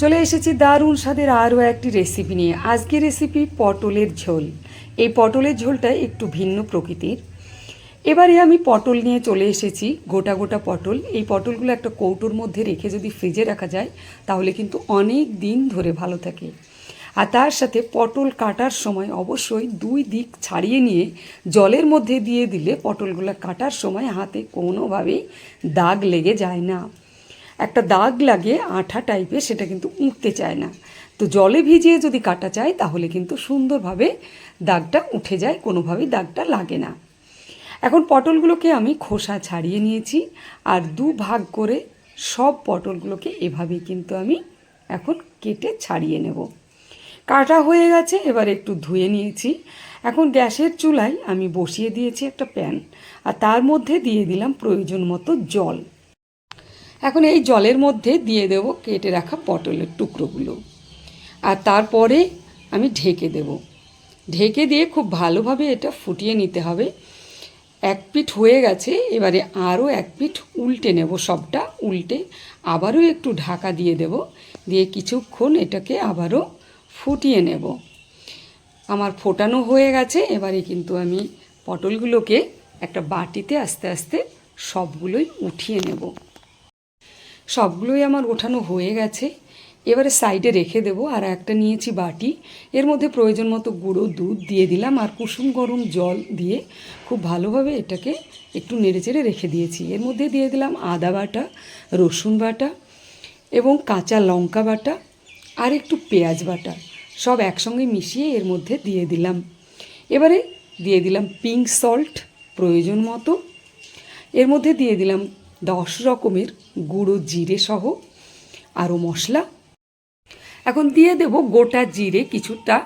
চলে এসেছি দারুণ স্বাদের আরও একটি রেসিপি নিয়ে। আজকে রেসিপি পটলের ঝোল। এই পটলের ঝোলটা একটু ভিন্ন প্রকৃতির। এবারে আমি পটল নিয়ে চলে এসেছি, গোটা গোটা পটল। এই পটলগুলো একটা কৌটোর মধ্যে রেখে যদি ফ্রিজে রাখা যায়, তাহলে কিন্তু অনেক দিন ধরে ভালো থাকে। আর তার সাথে পটল কাটার সময় অবশ্যই দুই দিক ছাড়িয়ে নিয়ে জলের মধ্যে দিয়ে দিলে পটলগুলো কাটার সময় হাতে কোনোভাবেই দাগ লেগে যায় না। একটা দাগ লাগে, আঠা টাইপের সেটা কিন্তু উঠতে চায় না। তো জলে ভিজিয়ে যদি কাটা চায় তাহলে কিন্তু সুন্দরভাবে দাগটা উঠে যায়, কোনোভাবেই দাগটা লাগে না। এখন পটলগুলোকে আমি খোসা ছাড়িয়ে নিয়েছি, আর দু ভাগ করে সব পটলগুলোকে এভাবেই কিন্তু আমি এখন কেটে ছাড়িয়ে নেব। কাটা হয়ে গেছে, এবার একটু ধুয়ে নিয়েছি। এখন গ্যাসের চুলায় আমি বসিয়ে দিয়েছি একটা প্যান, আর তার মধ্যে দিয়ে দিলাম প্রয়োজন মতো জল। এখন এই জলের মধ্যে দিয়ে দেব কেটে রাখা পটলের টুকরোগুলো। আর তারপরে আমি ঢেকে দেব। ঢেকে দিয়ে খুব ভালোভাবে এটা ফুটিয়ে নিতে হবে। এক পিঠ হয়ে গেছে, এবারে আরও এক পিঠ উল্টে নেব সবটা, উল্টে আবারও একটু ঢাকা দিয়ে দেব। দিয়ে কিছুক্ষণ এটাকে আবারও ফুটিয়ে নেব। আমার ফোটানো হয়ে গেছে, এবারে কিন্তু আমি পটলগুলোকে একটা বাটিতে আস্তে আস্তে সবগুলোই উঠিয়ে নেব। সবগুলোই আমার ওঠানো হয়ে গেছে। এবারে সাইডে রেখে দেবো আর একটা নিয়েছি বাটি। এর মধ্যে প্রয়োজন মতো গুঁড়ো, দুধ দিয়ে দিলাম আর কুসুম গরম জল দিয়ে খুব ভালোভাবে এটাকে একটু নেড়েচেড়ে রেখে দিয়েছি। এর মধ্যে দিয়ে দিলাম আদা বাটা, রসুন বাটা এবং কাঁচা লঙ্কা বাটা আর একটু পেঁয়াজ বাটা। সব একসঙ্গে মিশিয়ে এর মধ্যে দিয়ে দিলাম। এবারে দিয়ে দিলাম পিঙ্ক সল্ট প্রয়োজন মতো। এর মধ্যে দিয়ে দিলাম দশ রকমের গুঁড়ো জিরে সহ আরও মশলা। এখন দিয়ে দেব গোটা জিরে কিছুটা।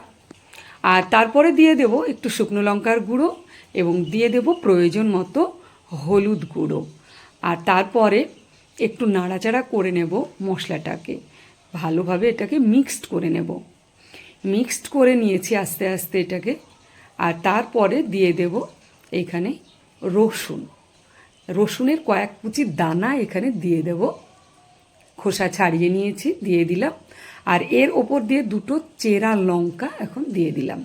আর তারপরে দিয়ে দেব একটু শুকনো লঙ্কার গুঁড়ো এবং দিয়ে দেব প্রয়োজন মতো হলুদ গুঁড়ো। আর তারপরে একটু নাড়াচাড়া করে নেব মশলাটাকে। ভালোভাবে এটাকে মিক্সড করে নেব। মিক্সড করে নিয়েছি আস্তে আস্তে এটাকে। আর তারপরে দিয়ে দেব এখানে রসুন। রসুনের কয়েক কুচি দানা এখানে দিয়ে দেব। খোসা ছাড়িয়ে নিয়েছি, দিয়ে দিলাম। আর এর ওপর দিয়ে দুটো চেরা লঙ্কা এখন দিয়ে দিলাম।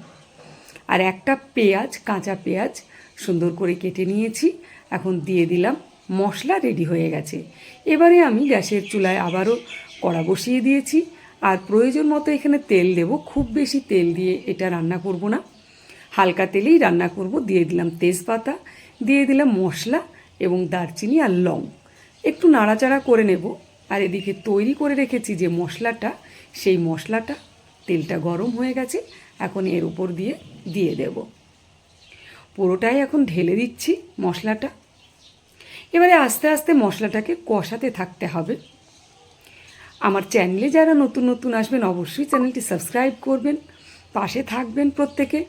আর একটা পেঁয়াজ, কাঁচা পেঁয়াজ সুন্দর করে কেটে নিয়েছি, এখন দিয়ে দিলাম। মশলা রেডি হয়ে গেছে। এবারে আমি গ্যাসের চুলায় আবারও কড়া বসিয়ে দিয়েছি। আর প্রয়োজন মতো এখানে তেল দেব। খুব বেশি তেল দিয়ে এটা রান্না করব না। হালকা তেলেই রান্না করব। দিয়ে দিলাম তেজপাতা, দিয়ে দিলাম মশলা। এবং দারচিনি আর লং। একটু নাড়াচাড়া করে নেব। আর এদিকে তৈরি করে রেখেছি যে মশলাটা, সেই মশলাটা তেলটা গরম হয়ে গেছে, এখন এর উপর দিয়ে দিয়ে দেব। পুরোটাই এখন ঢেলে দিচ্ছি মশলাটা। এবারে আস্তে আস্তে মশলাটাকে কষাতে থাকতে হবে। আমার চ্যানেলে যারা নতুন নতুন আসবেন, অবশ্যই চ্যানেলটি সাবস্ক্রাইব করবেন, পাশে থাকবেন প্রত্যেকে।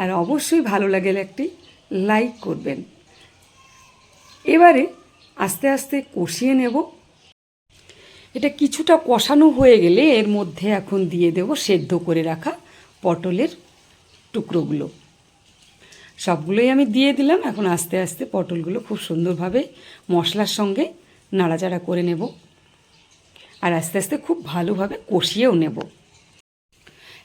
আর অবশ্যই ভালো লাগলে একটি লাইক করবেন। এবারে আস্তে আস্তে কষিয়ে নেব। এটা কিছুটা কষানো হয়ে গেলে এর মধ্যে এখন দিয়ে দেব সেদ্ধ করে রাখা পটলের টুকরোগুলো। সবগুলোই আমি দিয়ে দিলাম, এখন আস্তে আস্তে পটলগুলো খুব সুন্দরভাবে মশলার সঙ্গে নাড়াচাড়া করে নেব আর আস্তে আস্তে খুব ভালোভাবে কষিয়েও নেব।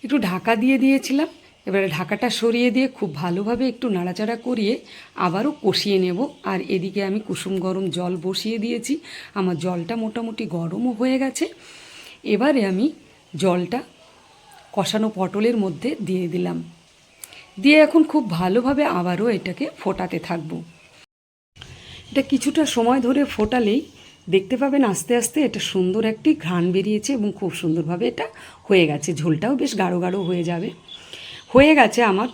একটু ঢাকা দিয়ে দিয়েছিলাম এবারে ঢাকাটা সরিয়ে দিয়ে খুব ভালোভাবে একটু নাড়াচাড়া করিয়ে আবারও কষিয়ে নেব। আর এদিকে আমি কুসুম গরম জল বসিয়ে দিয়েছি। আমার জলটা মোটামুটি গরমও হয়ে গেছে। এবারে আমি জলটা কষানো পটলের মধ্যে দিয়ে দিলাম। দিয়ে এখন খুব ভালোভাবে আবারও এটাকে ফোটাতে থাকব। এটা কিছুটা সময় ধরে ফোটালেই দেখতে পাবেন আস্তে আস্তে এটা সুন্দর একটি ঘ্রাণ বেরিয়েছে এবং খুব সুন্দরভাবে এটা হয়ে গেছে। ঝোলটাও বেশ গাঢ় গাঢ় হয়ে যাবে। হয়ে গেছে আমার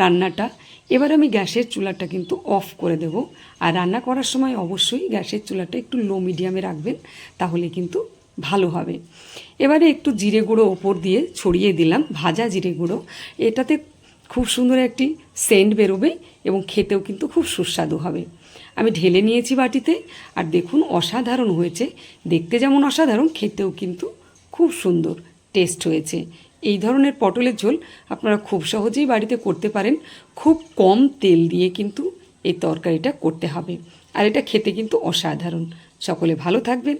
রান্নাটা। এবার আমি গ্যাসের চুলাটা কিন্তু অফ করে দেব। আর রান্না করার সময় অবশ্যই গ্যাসের চুলাটা একটু লো মিডিয়ামে রাখবেন, তাহলে কিন্তু ভালো হবে। এবারে একটু জিরে গুঁড়ো ওপর দিয়ে ছড়িয়ে দিলাম, ভাজা জিরে গুঁড়ো। এটাতে খুব সুন্দর একটি সেন্ট বেরোবে এবং খেতেও কিন্তু খুব সুস্বাদু হবে। আমি ঢেলে নিয়েছি বাটিতে, আর দেখুন অসাধারণ হয়েছে। দেখতে যেমন অসাধারণ, খেতেও কিন্তু খুব সুন্দর টেস্ট হয়েছে। এই ধরনের পটলের ঝোল আপনারা খুব সহজেই বাড়িতে করতে পারেন। খুব কম তেল দিয়ে কিন্তু এই তরকারিটা করতে হবে। আর এটা খেতে কিন্তু অসাধারণ। সকলে ভালো থাকবেন।